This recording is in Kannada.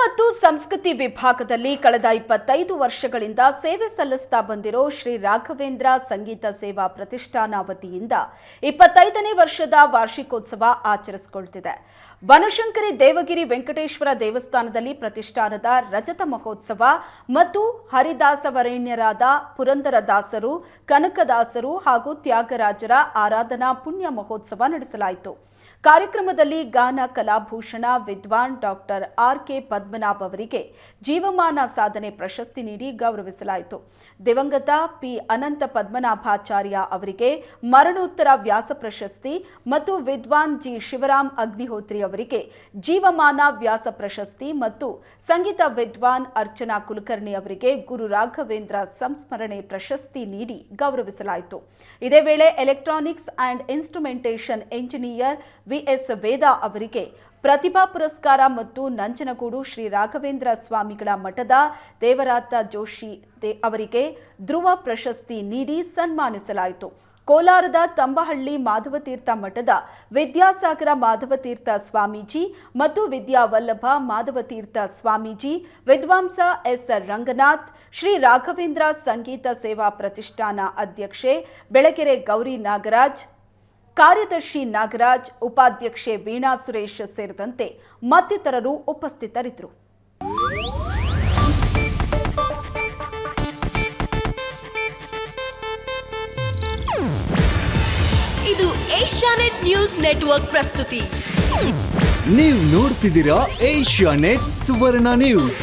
ಮತ್ತು ಸಂಸ್ಕೃತಿ ವಿಭಾಗದಲ್ಲಿ ಕಳೆದ ಇಪ್ಪತ್ತೈದು ವರ್ಷಗಳಿಂದ ಸೇವೆ ಸಲ್ಲಿಸ್ತಾ ಬಂದಿರೋ ಶ್ರೀ ರಾಘವೇಂದ್ರ ಸಂಗೀತ ಸೇವಾ ಪ್ರತಿಷ್ಠಾನ ವತಿಯಿಂದ ಇಪ್ಪತ್ತೈದನೇ ವರ್ಷದ ವಾರ್ಷಿಕೋತ್ಸವ ಆಚರಿಸಿಕೊಳ್ತಿದೆ. ಬನಶಂಕರಿ ದೇವಗಿರಿ ವೆಂಕಟೇಶ್ವರ ದೇವಸ್ಥಾನದಲ್ಲಿ ಪ್ರತಿಷ್ಠಾನದ ರಜತ ಮಹೋತ್ಸವ ಮತ್ತು ಹರಿದಾಸವರೇಣ್ಯರಾದ ಪುರಂದರದಾಸರು, ಕನಕದಾಸರು ಹಾಗೂ ತ್ಯಾಗರಾಜರ ಆರಾಧನಾ ಪುಣ್ಯ ಮಹೋತ್ಸವ ನಡೆಸಲಾಯಿತು. ಕಾರ್ಯಕ್ರಮದಲ್ಲಿ ಗಾನ, ಕಲಾಭೂಷಣ, ವಿದ್ವಾನ್ ಡಾಕ್ಟರ್ ಆರ್ ಕೆ ಪದ್ಮನಾಭ್ ಅವರಿಗೆ ಜೀವಮಾನ ಸಾಧನೆ ಪ್ರಶಸ್ತಿ ನೀಡಿ ಗೌರವಿಸಲಾಯಿತು. ದಿವಂಗತ ಪಿ. ಅನಂತ ಪದ್ಮನಾಭಾಚಾರ್ಯ ಅವರಿಗೆ ಮರಣೋತ್ತರ ವ್ಯಾಸ ಪ್ರಶಸ್ತಿ ಮತ್ತು ವಿದ್ವಾನ್ ಜಿ. ಶಿವರಾಮ್ ಅಗ್ನಿಹೋತ್ರಿ ಅವರಿಗೆ ಜೀವಮಾನ ವ್ಯಾಸ ಪ್ರಶಸ್ತಿ ಮತ್ತು ಸಂಗೀತ ವಿದ್ವಾನ್ ಅರ್ಚನಾ ಕುಲಕರ್ಣಿ ಅವರಿಗೆ ಗುರು ರಾಘವೇಂದ್ರ ಸಂಸ್ಮರಣೆ ಪ್ರಶಸ್ತಿ ನೀಡಿ ಗೌರವಿಸಲಾಯಿತು. ಇದೇ ವೇಳೆ electronics and instrumentation engineer VS Veda ಅವರಿಗೆ ಪ್ರತಿಭಾ ಪುರಸ್ಕಾರ ಮತ್ತು ನಂಜನಗೂಡು ಶ್ರೀ ರಾಘವೇಂದ್ರ ಸ್ವಾಮಿಗಳ ಮಠದ ದೇವರಾತ ಜೋಶಿ ಅವರಿಗೆ ಧ್ರುವ ಪ್ರಶಸ್ತಿ ನೀಡಿ ಸನ್ಮಾನಿಸಲಾಯಿತು. ಕೋಲಾರದ ತಂಬಹಳ್ಳಿ ಮಾಧವತೀರ್ಥ ಮಠದ ವಿದ್ಯಾಸಾಗರ ಮಾಧವತೀರ್ಥ ಸ್ವಾಮೀಜಿ ಮತ್ತು ವಿದ್ಯಾವಲ್ಲಭ ಮಾಧವತೀರ್ಥ ಸ್ವಾಮೀಜಿ ವಿದ್ವಾಂಸ ಎಸ್ ರಂಗನಾಥ್, ಶ್ರೀ ರಾಘವೇಂದ್ರ ಸಂಗೀತ ಸೇವಾ ಪ್ರತಿಷ್ಠಾನ ಅಧ್ಯಕ್ಷೆ ಬೆಳಗೆರೆ ಗೌರಿ ನಾಗರಾಜ್ ಕಾರ್ಯದರ್ಶಿ ನಾಗರಾಜ್ ಉಪಾಧ್ಯಕ್ಷೆ ವೀಣಾ ಸುರೇಶ್ ಸೇರಿದಂತೆ ಮತ್ತಿತರರು ಉಪಸ್ಥಿತರಿದ್ದರು. ಇದು ಏಷ್ಯಾನೆಟ್ ನ್ಯೂಸ್ ನೆಟ್ವರ್ಕ್ ಪ್ರಸ್ತುತಿ. ನೀವು ನೋಡ್ತಿದ್ದೀರಾ ಏಷ್ಯಾನೆಟ್ ಸುವರ್ಣ ನ್ಯೂಸ್.